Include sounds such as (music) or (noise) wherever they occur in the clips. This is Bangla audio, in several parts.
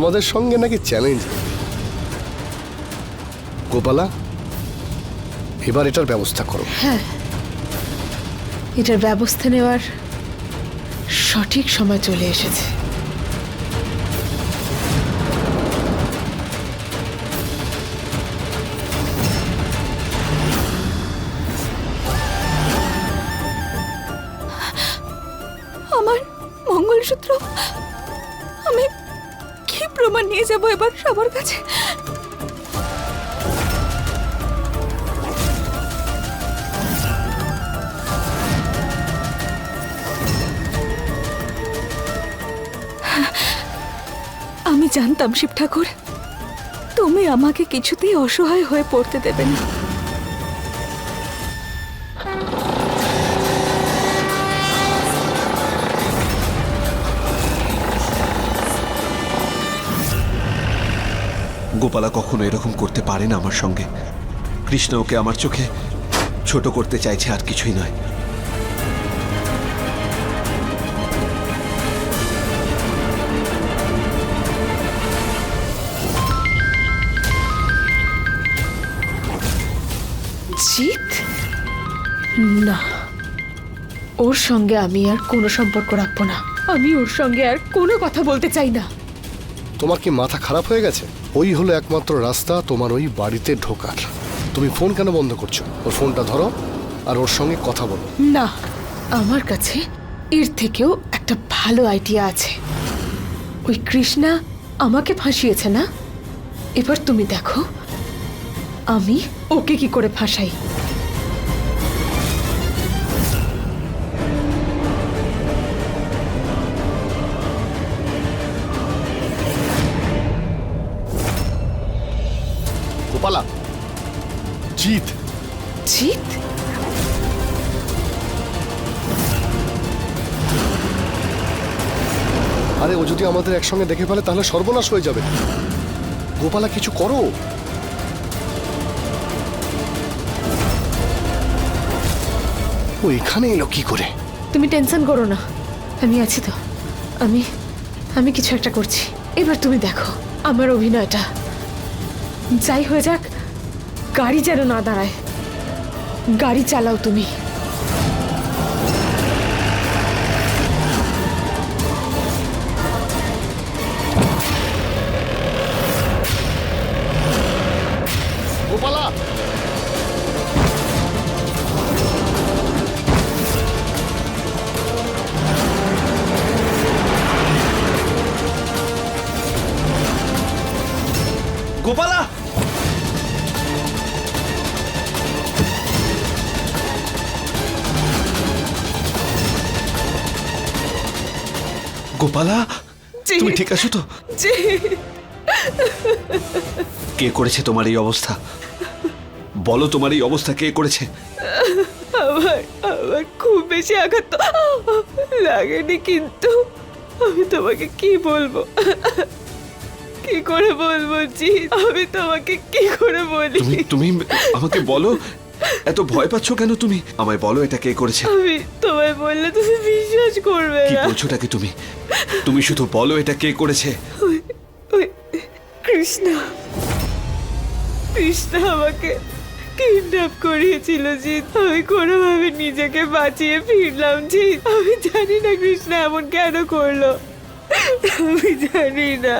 আমাদের সঙ্গে নাকি চ্যালেঞ্জ গোপালা, এবার এটার ব্যবস্থা করো। হ্যাঁ। এটার ব্যবস্থা নেওয়ার সঠিক সময় চলে এসেছে। যাব এবার সবার কাছে। আমি জানতাম শিব ঠাকুর, তুমি আমাকে কিছুতেই অসহায় হয়ে পড়তে দেবে না। গোপালা কখনো এরকম করতে পারে না আমার সঙ্গে। কৃষ্ণ ওকে আমার চোখে ছোট করতে চাইছে আর কিছুই নয়। না ওর সঙ্গে আমি আর কোনো সম্পর্ক রাখব না। আমি ওর সঙ্গে আর কোনো কথা বলতে চাই না। তোমার কি মাথা খারাপ হয়ে গেছে? ওই হলো একমাত্র রাস্তা তোমার ওই বাড়িতে ঢোকার। তুমি ফোন কেন বন্ধ করছ? ওর ফোনটা ধরো আর ওর সঙ্গে কথা বলো। না, আমার কাছে এর থেকেও একটা ভালো আইডিয়া আছে। ওই কৃষ্ণা আমাকে ফাঁসিয়েছে না? এবার তুমি দেখো, আমি ওকে কি করে ফাঁসাই? জিত জিত আরে ও যদি আমাদের একসঙ্গে দেখে ফেলে তাহলে সর্বনাশ হয়ে যাবে। গোপালা কিছু করো। ও এখানে এলো কি করে? তুমি টেনশন করো না। আমি আছি তো। আমি আমি কিছু একটা করছি। এবার তুমি দেখো আমার অভিনয়টা। যাই হয়ে যাক গাড়ি যেন না দাঁড়ায়। গাড়ি চালাও তুমি। গোপালা তুমি ঠিক আছো তো? কে করেছে তোমার এই অবস্থা? বলো তোমার এই অবস্থা কে করেছে? আমার আমার খুব বেশি আঘাত লাগেনি কিন্তু। আমি তোমাকে কি বলব? কি করে বলব জি? আমি তোমাকে কি করে বলি? তুমি আমাকে বলো? এত ভয় পাচ্ছ কেন তুমি? আমায় বলো এটা কে করেছে। আমি তোমায় বললে তুমি বিশ্বাস করবে কি না। বলছোটাকে তুমি? তুমি শুধু বলো এটা কে করেছে। কৃষ্ণ। কৃষ্ণ আমাকে কিডন্যাপ করিয়েছিল, জিৎ। আমি কোনোভাবে নিজেকে বাঁচিয়ে ফিরলাম, জিৎ। আমি জানি না কৃষ্ণ এমন কেন করল। আমি জানি না।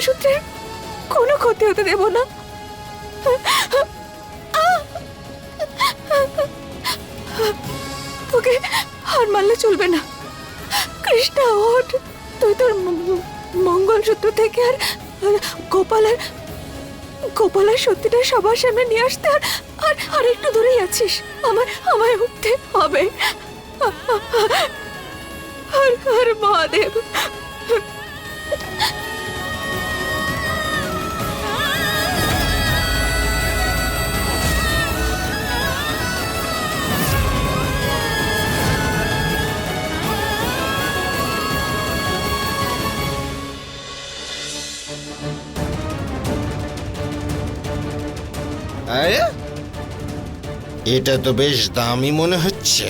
মঙ্গলসূত্রের কোনো ক্ষতি হতে দেব না। তোকে হার মারলে চলবে না। কৃষ্ণা, ওঠ। তুই তোর মঙ্গলসূত্র থেকে আর গোপালের গোপালের সত্যিটা সবার সামনে নিয়ে আসতে আর আর আর একটু দূরেই আছিস। আমার, আমায় উঠতে হবে। আর আর মহাদেব আরে এটা তো বেশ দামি মনে হচ্ছে।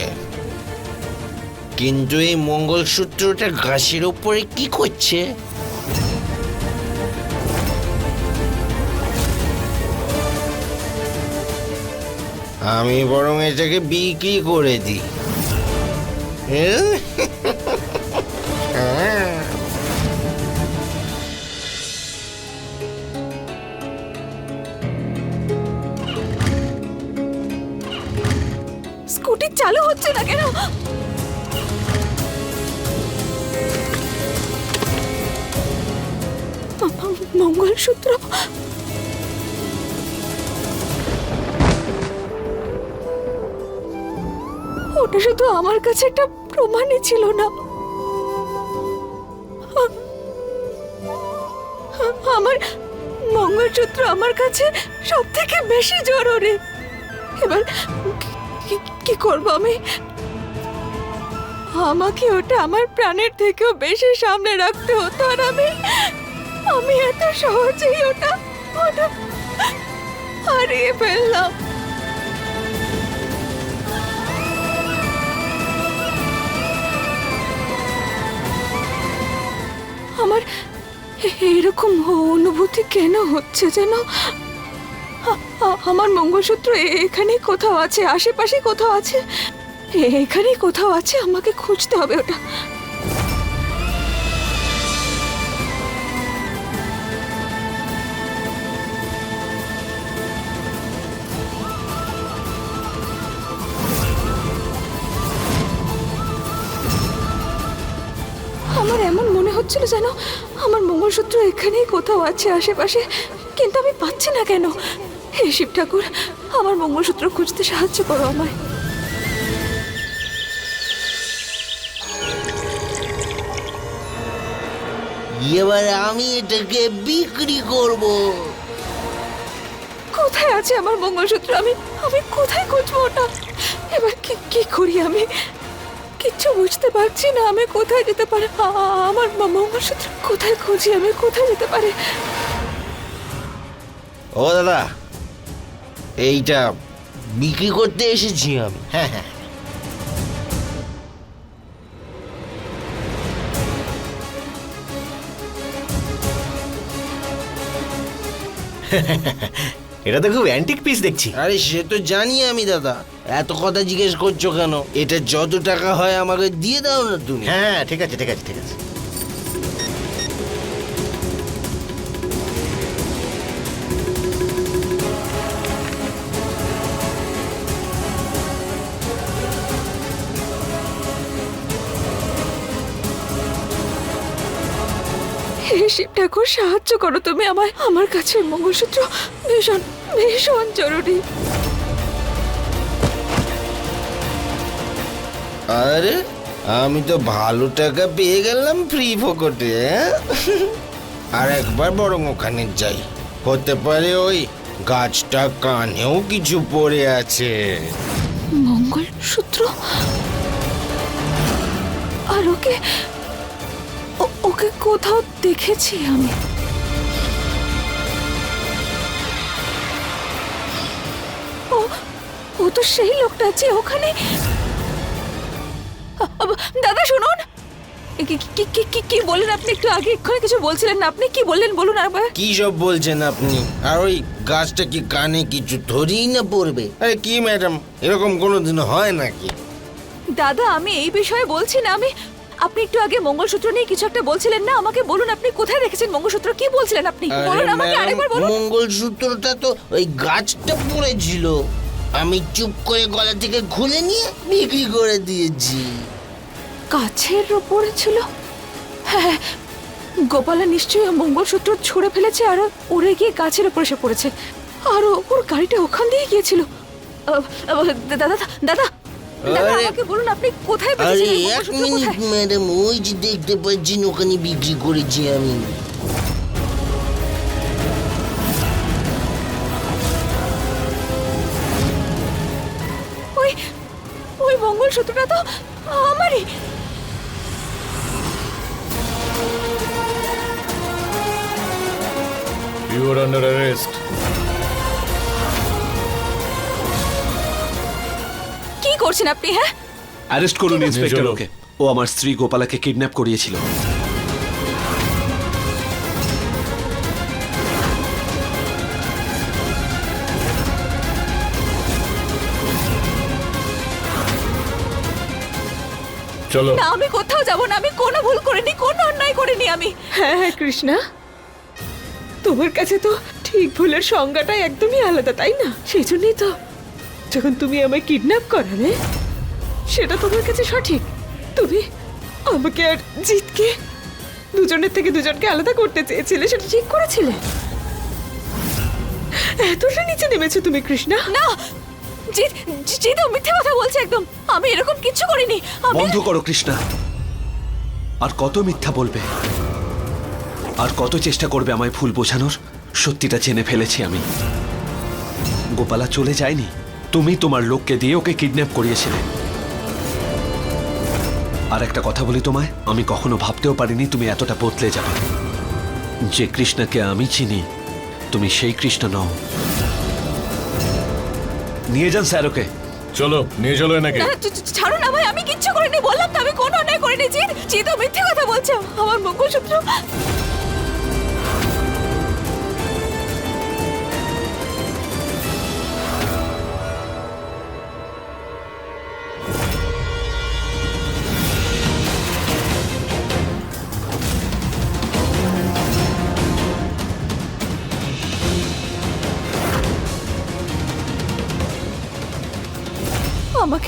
কিন্তু এই মঙ্গলসূত্রটা ঘাসের উপরে কি করছে? আমি বরং এটাকে বিক্রি করে দিই। হ্যাঁ? মঙ্গলসূত্র। ওটা শুধু আমার কাছে একটা প্রমাণই ছিল না। আমার মঙ্গলসূত্র আমার কাছে সব থেকে বেশি জরুরি। এবার কি করব আমি? আমাকে ওটা আমার প্রাণের থেকেও বেশি সামনে রাখতে হতো আর আমি আমি এত সহজেই ওটা ওটা হারিয়ে ফেললাম। আমার এরকম অনুভূতি কেন হচ্ছে যেন? আমার মঙ্গলসূত্র এ- এখানেই কোথাও আছে আশেপাশে কোথাও আছে এ- এখানেই কোথাও আছে, আমাকে খুঁজতে হবে ওটা। হচ্ছিল যেন? আমার মঙ্গলসূত্র এখানেই কোথাও আছে আশেপাশে কিন্তু আমি পাচ্ছি না কেন? হে শিব ঠাকুর আমার মঙ্গলসূত্র খুঁজতে সাহায্য করো আমায়। এবার আমি এটাকে বিক্রি করব। কোথায় আছে আমার মঙ্গলসূত্র? আমি আমি কোথায় খুঁজবো ওটা? এবার কি কি করি আমি? কিচ্ছু বুঝতে পারছি না আমি কোথায় যেতে পারি? আমার মঙ্গলসূত্র কোথায় খুঁজি? আমি কোথায় যেতে পারি? ও দাদা এইটা বিক্রি করতে এসেছি আমি। হ্যাঁ হ্যাঁ। (laughs) এটা তো খুব অ্যান্টিক পিস দেখছি। আরে সে তো জানি আমি দাদা। এত কথা জিজ্ঞেস করছ কেন? এটা যত টাকা হয় আমাকে দিয়ে দাও না তুমি। হ্যাঁ ঠিক আছে ঠিক আছে ঠিক আছে। হে শিব ঠাকুর সাহায্য করো তুমি আমায়। আমার কাছে মঙ্গলসূত্র ভীষণ ভীষণ জরুরি। আরে, আমি তো ভালো টাকা পেয়ে গেলাম ফ্রি ফকটে আর একবার বরং ওখানে যাই। হতে পারে ওই গাছটা কানেও কিছু পড়ে আছে। মঙ্গলসূত্র আর ওকে ওকে কোথাও দেখেছি আমি। ও তো সেই লোকটা যে ওখানে দাদা শুনুন। কি বললেন আপনি? একটু আগে এক্ষুনি কিছু বলছিলেন না আপনি? কি বললেন বলুন আরেকবার? কি সব বলছেন আপনি? আর ওই গাছটা কি কানে কিছু ধরেই না পড়বে? আরে কি ম্যাডাম? এরকম কোনোদিন হয় নাকি? দাদা আমি এই বিষয়ে বলছি না। আমি আপনি একটু আগে মঙ্গলসূত্র নিয়ে কিছু একটা বলছিলেন না? আমাকে বলুন আপনি কোথায় রেখেছেন মঙ্গলসূত্র? কি বলছিলেন আপনি? বলুন আমাকে আরেকবার বলুন। মঙ্গলসূত্রটা তো ওই গাছটা পড়েছিল। আমি চুপ করে গলা থেকে খুলে নিয়ে বিক্রি করে দিয়েছি। গাছের ওপরে ছিল হ্যাঁ গোপালা নিশ্চয়ই মঙ্গলসূত্র ছুঁড়ে ফেলেছে আর উড়ে গিয়ে গাছের উপর এসে পড়েছে। আর ওর গাড়িটা ওখান দিয়ে গিয়েছিল। দাদা দাদা দাদা আমাকে বলুন আপনি কোথায় আরে এক মিনিট ম্যাডাম ওই যে দেখতে পাচ্ছেন ওখানে বিক্রি করেছি আমি। তো আমারই। You are under arrest. কি করছেন আপনি হ্যাঁ? অ্যারেস্ট করুন ইন্সপেক্টর ওকে ও আমার স্ত্রী গোপালাকে কিডন্যাপ করিয়েছিল। চলো। না আমি কোথাও যাব না আমি কোনো ভুল করিনি কোনো অন্যায় করিনি আমি। হ্যাঁ হ্যাঁ কৃষ্ণা। তোমার কাছে তো ঠিক ভুলের সংজ্ঞাটাই একদমই আলাদা তাই না? সেই জন্যই তো যখন তুমি আমায় কিডন্যাপ করালে সেটা তোমার কাছে সঠিক। তুমি আমাকে আর জিতকে দুজনের থেকে দুজনকে আলাদা করতে চেয়েছিলে সেটা ঠিক করেছিলে। এতটা নিচে নেমেছো তুমি কৃষ্ণা। না জিৎ জিৎ মিথ্যে কথা বলছে একদম। আমি এরকম কিছু করিনি বন্ধ করো, কৃষ্ণা। আর কত মিথ্যা বলবে? আর কত চেষ্টা করবে আমায় ভুল বোঝানোর? সত্যিটা জেনে ফেলেছি আমি। গোপালা চলে যায়নি। তুমি তোমার লোককে দিয়ে ওকে কিডন্যাপ করিয়েছিলে। আর একটা কথা বলি তোমায়, আমি কখনো ভাবতেও পারিনি তুমি এতটা বদলে যাবে। যে কৃষ্ণকে আমি চিনি, তুমি সেই কৃষ্ণ নও। নিয়ে যান স্যার ওকে। চলো, নিয়ে চলো এনাকে। ছাড়ো না ভাই, আমি কিচ্ছু করিনি, বললাম তো আমি কোনো অন্যায় করিনি, জিৎ জিৎ মিথ্যে কথা বলছো। আমার মঙ্গলসূত্র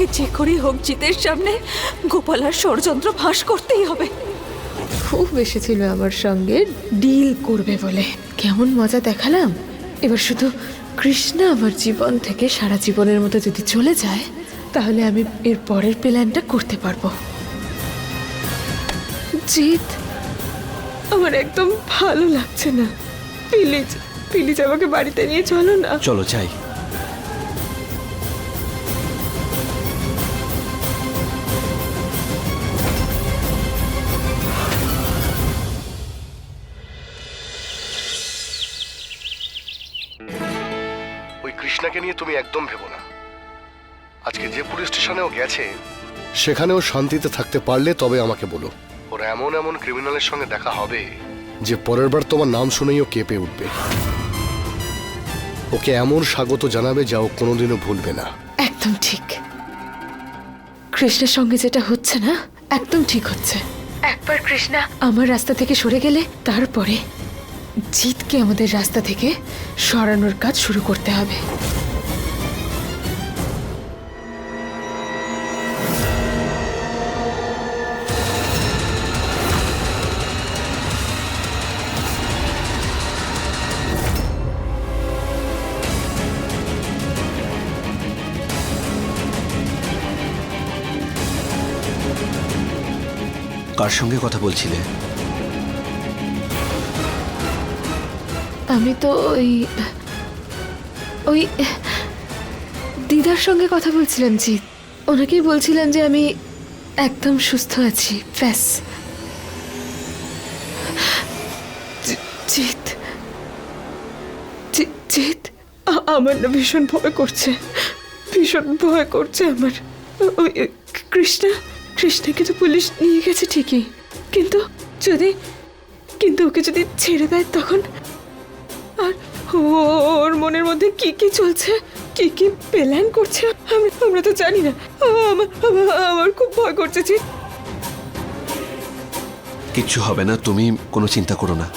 আমাকে যে করেই হোক জিতের সামনে গোপালার ষড়যন্ত্র ফাঁস করতেই হবে। খুব এসেছিল আমার সঙ্গে ডিল করবে বলে। কেমন মজা দেখালাম। এবার শুধু কৃষ্ণা আমার জীবন থেকে সারা জীবনের মতো যদি চলে যায় তাহলে আমি এর পরের প্ল্যানটা করতে পারব। জিৎ আমার একদম ভালো লাগছে না। প্লিজ প্লিজ আমাকে বাড়িতে নিয়ে চলো না। চলো যাই। নিয়ে তুমি একদম ভেবো না। আজকে যে পুলিশ স্টেশনেও গেছে সেখানেও শান্তিতে থাকতে পারলে তবে আমাকে বলো। ওর এমন এমন ক্রিমিনালের সঙ্গে দেখা হবে যে পরের বার তোমার নাম শুনেই ও কেঁপে উঠবে। ওকে এমন স্বাগত জানাবে যা ও কোনোদিনও ভুলবে না। একদম ঠিক। কৃষ্ণের সঙ্গে যেটা হচ্ছে না একদম ঠিক হচ্ছে। একবার কৃষ্ণা। আমার রাস্তা থেকে সরে গেলে তারপরে জিতকে আমাদের রাস্তা থেকে সরানোর কাজ শুরু করতে হবে। কার সঙ্গে কথা বলছিলে? আমি তো ওই ওই দিদার সঙ্গে কথা বলছিলাম জিৎ ওনাকেই বলছিলাম যে আমি একদম সুস্থ আছি, ব্যাস। জি- জি- আ- আমার না ভীষণ ভয় করছে। ভীষণ ভয় করছে আমার। ওই, কৃষ্ণা। কৃষ্ণাকে তো পুলিশ নিয়ে গেছে ঠিকই। কিন্তু যদি কিন্তু ওকে যদি ছেড়ে দেয় তখন? আর ও- ওর মনের মধ্যে কি কি চলছে? কি কি প্ল্যান করছে? আমি আমরা তো জানি না। আমার আমার- খুব ভয় করছে জিৎ কিচ্ছু হবে না তুমি কোনো চিন্তা করো না।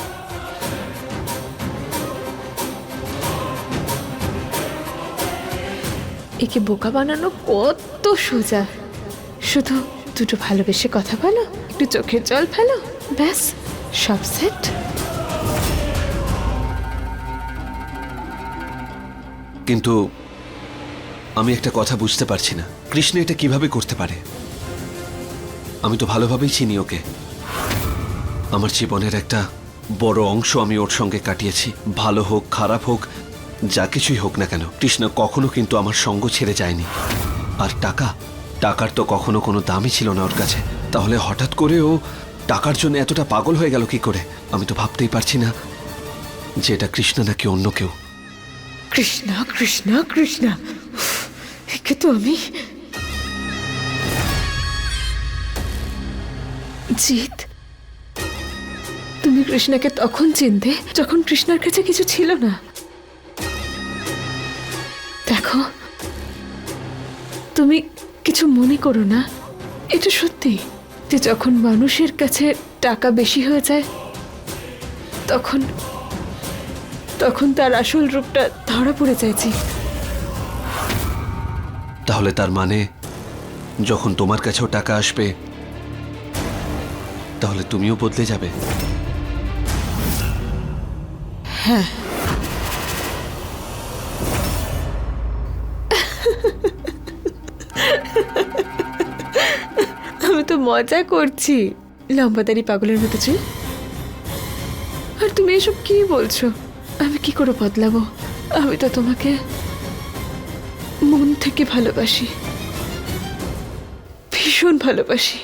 একে বোকা বানানো কত সোজা। শুধু দুটো ভালোবেসে কথা বলো, একটু চোখের জল ফেলো, ব্যাস, সব সেট কিন্তু আমি একটা কথা বুঝতে পারছি না। কৃষ্ণ এটা কীভাবে করতে পারে? আমি তো ভালোভাবেই চিনি ওকে। আমার জীবনের একটা বড় অংশ আমি ওর সঙ্গে কাটিয়েছি। ভালো হোক, খারাপ হোক, যা কিছুই হোক না কেন, কৃষ্ণ কখনো কিন্তু আমার সঙ্গ ছেড়ে যায়নি। আর টাকা? টাকার তো কখনো কোনো দামই ছিল না ওর কাছে। তাহলে হঠাৎ করে ও টাকার জন্য এতটা পাগল হয়ে গেল কি করে? আমি তো ভাবতেই পারছি না যে এটা কৃষ্ণ নাকি অন্য কেউ। কৃষ্ণা কৃষ্ণা কৃষ্ণা। একে তো আমি। জিৎ, তুমি কৃষ্ণাকে তখন চিনতে যখন কৃষ্ণার কাছে কিছু ছিল না। দেখো, তুমি কিছু মনে করো না। এটা সত্যি যে যখন মানুষের কাছে টাকা বেশি হয়ে যায় তখন তখন তার আসল রূপটা ধরা পড়ে জিৎ তাহলে তার মানে যখন তোমার কাছেও টাকা আসবে তাহলে তুমিও বদলে যাবে? আমি মজা করছি। লম্বা লম্বাদারি পাগলের মতো চুল। আর তুমি এসব কি বলছো? আমি কি করে বদলাবো? আমি তো তোমাকে মন থেকে ভালোবাসি। ভীষণ ভালোবাসি।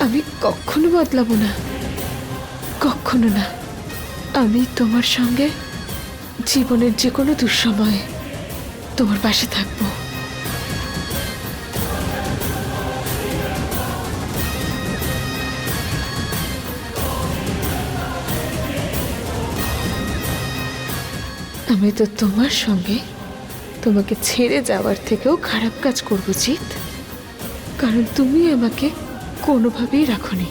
আমি কখনো বদলাবো না। কখনো না। আমি তোমার সঙ্গে জীবনের যে কোনো দুঃসময়ে তোমার পাশে থাকব। আমি তো তোমার সঙ্গে তোমাকে ছেড়ে যাওয়ার থেকেও খারাপ কাজ করব, জিৎ। কারণ তুমি আমাকে কোনোভাবেই রাখনি।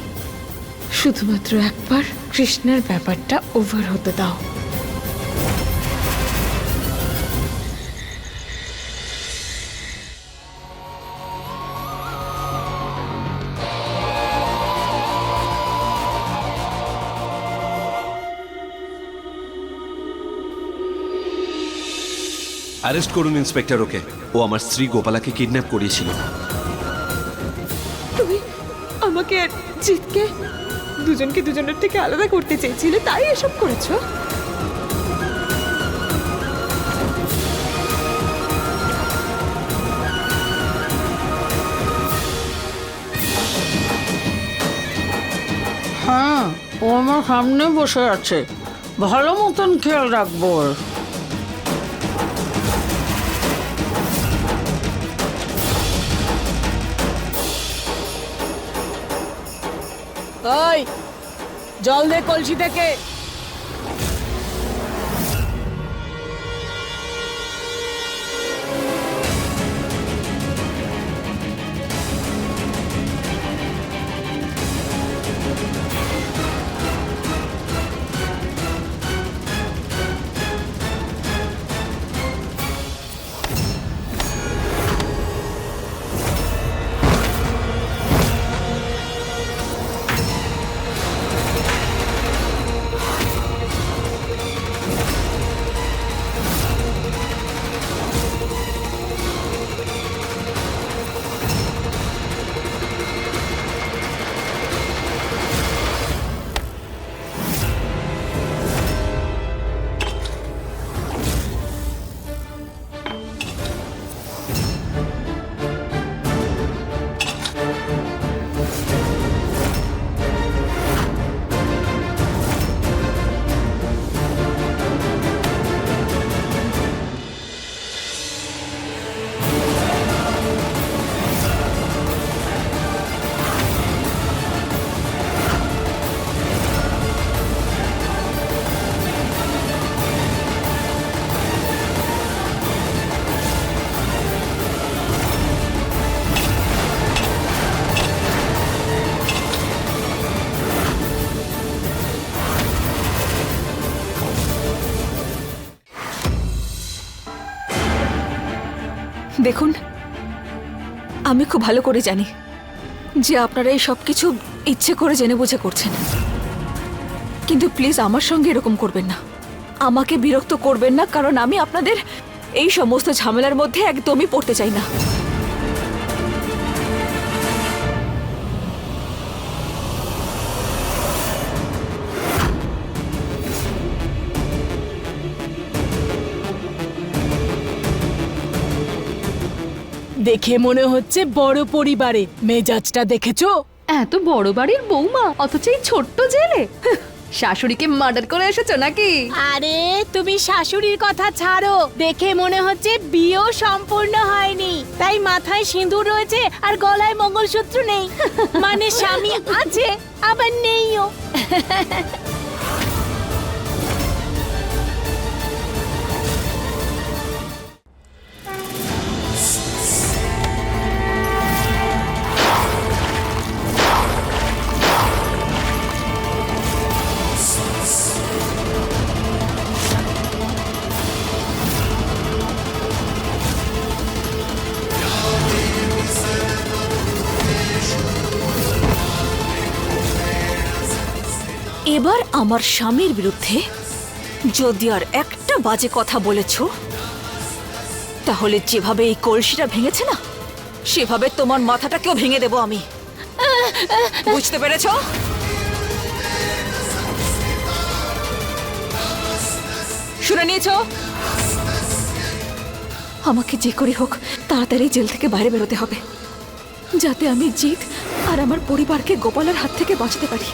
শুধুমাত্র একবার কৃষ্ণের ব্যাপারটা ওভার হতে দাও। অ্যারেস্ট করুন ইন্সপেক্টর ওকে। ও আমার স্ত্রী গোপালাকে কিডন্যাপ করিয়েছিল। তুমি আমাকে আর জিতকে দুজনকে দুজনের থেকে আলাদা করতে চেয়েছিলে তাই এসব করেছ? হ্যাঁ ও আমার সামনে বসে আছে। ভালো মতন খেয়াল রাখব ওর। জল দে কলসি থেকে। দেখুন, আমি খুব ভালো করে জানি যে আপনারা এই সব কিছু ইচ্ছে করে জেনে বুঝে করছেন। কিন্তু প্লিজ আমার সঙ্গে এরকম করবেন না। আমাকে বিরক্ত করবেন না, কারণ আমি আপনাদের এই সমস্ত ঝামেলার মধ্যে একদমই পড়তে চাই না। দেখে মনে হচ্ছে বড় পরিবারে। মেজাজটা দেখেছ? এত বড় বাড়ির বৌমা অথচ এই ছোট্ট জেলে। শাশুড়িকে মার্ডার করে এসেছ নাকি? আরে তুমি শাশুড়ির কথা ছাড়ো। দেখে মনে হচ্ছে বিয়েও সম্পূর্ণ হয়নি। তাই মাথায় সিঁদুর রয়েছে আর গলায় মঙ্গলসূত্র নেই। (laughs) মানে স্বামী আছে আবার নেইও। (laughs) এবার আমার স্বামীর বিরুদ্ধে যদি আর একটা বাজে কথা বলেছ, তাহলে যেভাবে এই কলসিটা ভেঙেছে না, সেভাবে তোমার মাথাটাকেও ভেঙে দেব আমি। বুঝতে পেরেছ? শুনে নিয়েছ? আমাকে যে করে হোক, তাড়াতাড়ি জেল থেকে বাইরে বেরোতে হবে, যাতে আমি জিত আর আমার পরিবারকে গোপালের হাত থেকে বাঁচাতে পারি।